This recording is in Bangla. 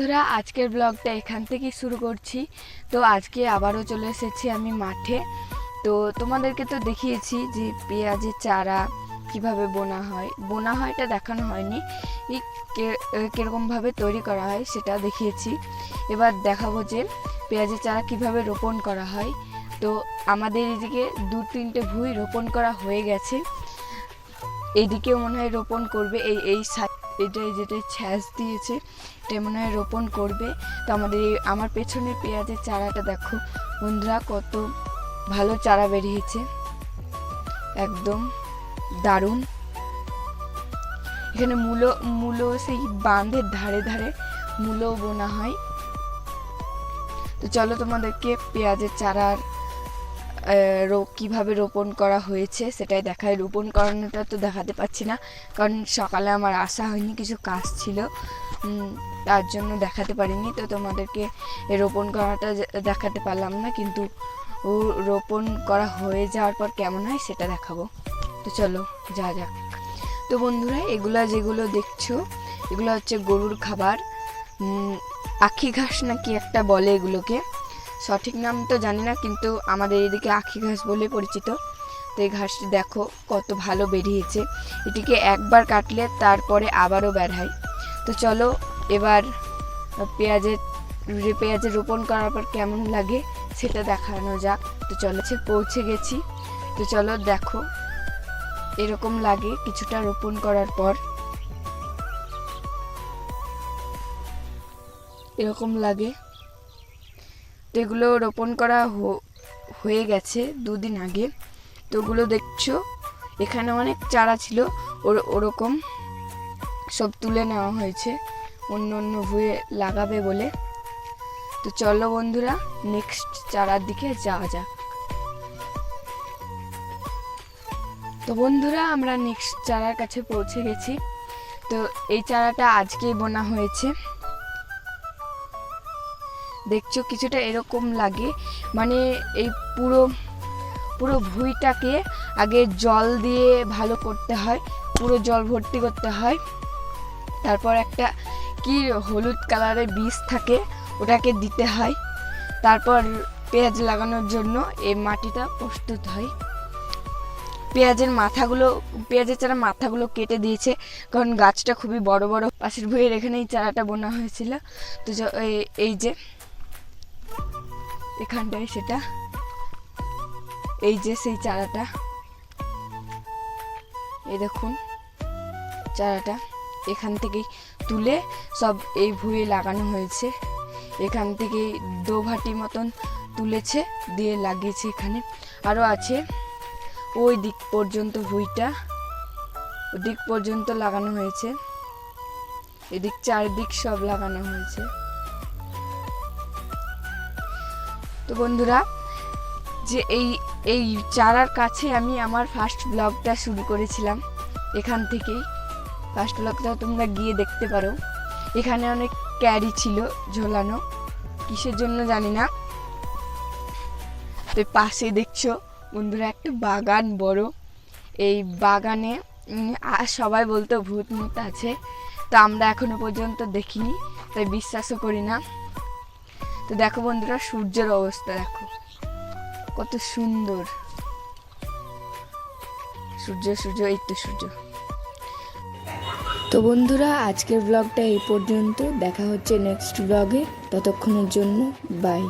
বন্ধুরা, আজকের ব্লগটা এখান থেকেই শুরু করছি। তো আজকে আবারও চলে এসেছি আমি মাঠে। তো তোমাদেরকে তো দেখিয়েছি যে পেঁয়াজের চারা কীভাবে বোনা হয়। বোনা হয় এটা দেখানো হয়নি কীরকমভাবে তৈরি করা হয় সেটা দেখিয়েছি। এবার দেখাবো যে পেঁয়াজের চারা কীভাবে রোপণ করা হয়। তো আমাদের এদিকে দু তিনটে ভুঁই রোপণ করা হয়ে গেছে। এইদিকেও মনে হয় রোপণ করবে, এই এই এটাই যেটা ছ্যাঁচ দিয়েছে, এটা মনে হয় রোপণ করবে। তো আমাদের এই, আমার পেছনের পেঁয়াজের চারাটা দেখো, বন্ধুরা কত ভালো চারা বেরিয়েছে। একদম দারুণ। এখানে মূলো মূলো সেই বাঁধের ধারে ধারে মূলো বোনা হয়। তো চলো তোমাদেরকে পেঁয়াজের চারার কীভাবে রোপণ করা হয়েছে সেটাই দেখায়। রোপণ করানোটা তো দেখাতে পাচ্ছি না, কারণ সকালে আমার আসা হয়নি, কিছু কাজ ছিল। তার জন্য দেখাতে পারিনি, তো তোমাদেরকে রোপণ করাটা দেখাতে পারলাম না, কিন্তু ও রোপণ করা হয়ে যাওয়ার পর কেমন হয় সেটা দেখাবো। তো চলো যা যাক। তো বন্ধুরা, এগুলা যেগুলো দেখছ, এগুলো হচ্ছে গরুর খাবার। আখি ঘাস নাকি একটা বলে এগুলোকে। সঠিক নাম তো জানি না, কিন্তু আমাদের এদিকে আখি ঘাস বলে পরিচিত। তো এই ঘাসটি দেখো কত ভালো বেরিয়েছে। এটিকে একবার কাটলে তারপরে আবারও বেড়ায় তো চলো এবার পেঁয়াজের পেঁয়াজের রোপণ করার পর কেমন লাগে সেটা দেখানো যাক। তো চলো সে পৌঁছে গেছি। তো চলো দেখো এরকম লাগে কিছুটা রোপণ করার পর। এরকম লাগে। এগুলো রোপণ করা হয়ে গেছে দুদিন আগে। তো ওগুলো দেখছ? এখানে অনেক চারা ছিল, ওর, ওরকম সব তুলে নেওয়া হয়েছে। অন্য অন্য ভুয়ে লাগাবে বলে। তো চলো বন্ধুরা নেক্সট চারার দিকে যাওয়া যাক। তো বন্ধুরা, আমরা নেক্সট চারার কাছে পৌঁছে গেছি। তো এই চারাটা আজকেই বোনা হয়েছে। দেখছ কিছুটা এরকম লাগে। মানে এই পুরো পুরো ভুঁইটাকে আগে জল দিয়ে ভালো করতে হয়, পুরো জল ভর্তি করতে হয়। তারপর একটা কি হলুদ কালারের বীজ থাকে, ওটাকে দিতে হয়। তারপর পেঁয়াজ লাগানোর জন্য এই মাটিটা প্রস্তুত হয়। পেঁয়াজের মাথাগুলো, পেঁয়াজের চারা মাথাগুলো কেটে দিয়েছে, কারণ গাছটা খুবই বড় বড়। পাশের ভুঁইয়ের এখানেই চারাটা বোনা হয়েছিল। তো এই যে এখানটায় সেটা। এই যে সেই চারাটা। এই দেখুন, চারাটা এখান থেকেই তুলে সব এই ভুঁয়ে লাগানো হয়েছে। এখান থেকে দোভাটি মতন তুলেছে, দিয়ে লাগিয়েছে এখানে। আরও আছে, ওই দিক পর্যন্ত ভুঁইটা ওদিক পর্যন্ত লাগানো হয়েছে। এদিক চারদিক সব লাগানো হয়েছে। তো বন্ধুরা, যে এই এই চারার কাছে আমি আমার ফার্স্ট ব্লগটা শুরু করেছিলাম, এখান থেকেই। ফার্স্ট ব্লগটা তোমরা গিয়ে দেখতে পারো। এখানে অনেক ক্যারি ছিল ঝোলানো, কিসের জন্য জানি না। তো পাশে দেখছ, বন্ধুরা, একটা বাগান বড়। এই বাগানে সবাই বলতো ভূত মুত আছে। তো আমরা এখনও পর্যন্ত দেখিনি, তাই বিশ্বাসও করি না। তো দেখো বন্ধুরা, সূর্যের অবস্থা দেখো। কত সুন্দর। সূর্য সূর্য, এই তো সূর্য। তো বন্ধুরা, আজকের ব্লগটা এই পর্যন্ত। দেখা হচ্ছে নেক্সট ব্লগে ততক্ষণের জন্য বাই